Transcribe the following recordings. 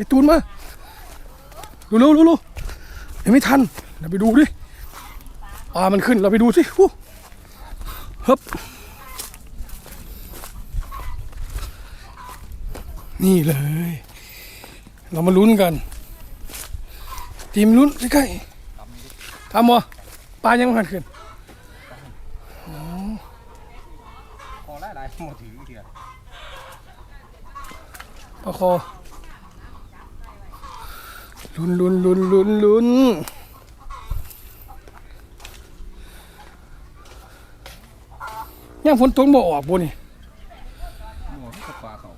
อ้ตูนมาเร็วเร็วเร็วเร็วยังไม่ทันเดี๋ยวไปดูดิปลามันขึ้นเราไปดูสิฮู้ฮึบนี่เลย เรามาลุ้นกันทีมลุ้นใกล้ๆทำบ่ปลายังไม่ทันขึ้นพอหลายๆหมดถือเถื่อนปลาคอ ลุ้นลุ้นลุ้นลุ้นลุ้นยังฝนตกบ่ออกบ่นี่หมดกับปลาเขา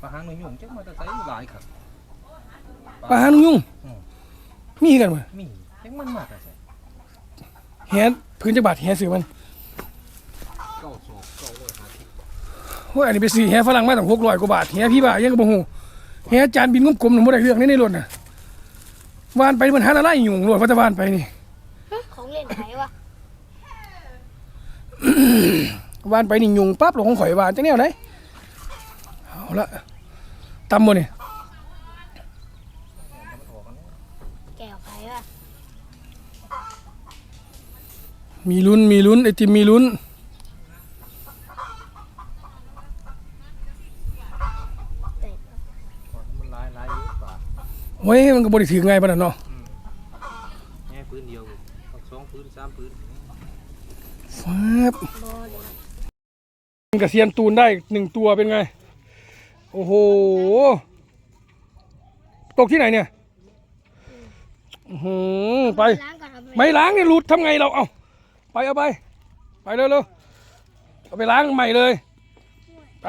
ปลาหางหนุ่ยยุ่งจักมาแต่ใส่หลายครับปลาหางนกยุงมีกันมั้ยมีจักมันมาแต่ใส่แหพื้นจักบาทแหซื้อมันเก้าศอกเก้าร้อยห้าสิบโอ้ยอันนี้ไปซื้อแหฝรั่งมาตั้ง600กว่าบาทแหพี่บาทยังก็บ่ฮู้ แหจานบินกลมๆหนูบ่ได้เรื่องนี่ในรถน่ะวานไปมันหาอะไรอยู่รถพัตวานไปนี่ของเล่นไหนวะวานไปนี่ยุงปั๊บลงของข่อยวานจังแนวไหนเอาละตำบ่นี่แก้วไขวะมีลุ้นมีลุ้นไอติมมีลุ้น เตะ มันหลายหลายอยู่ปลา เว้ยมันก็บ่ได้ถือไงปานนั้นเนาะแง่พื้นเดียวเอาสองพื้นสามพื้นฟับโบเลยกระเซียนตูนได้หนึ่งตัวเป็นไง โอ้โห ตกที่ไหนเนี่ยอื้อหือไปล้างก่อนเอาไป ไม่ล้างเนี่ยหลุดทำไงเราเอาไปเอาไป ไปเร็วเร็วเอาไปล้างใหม่เลย ไป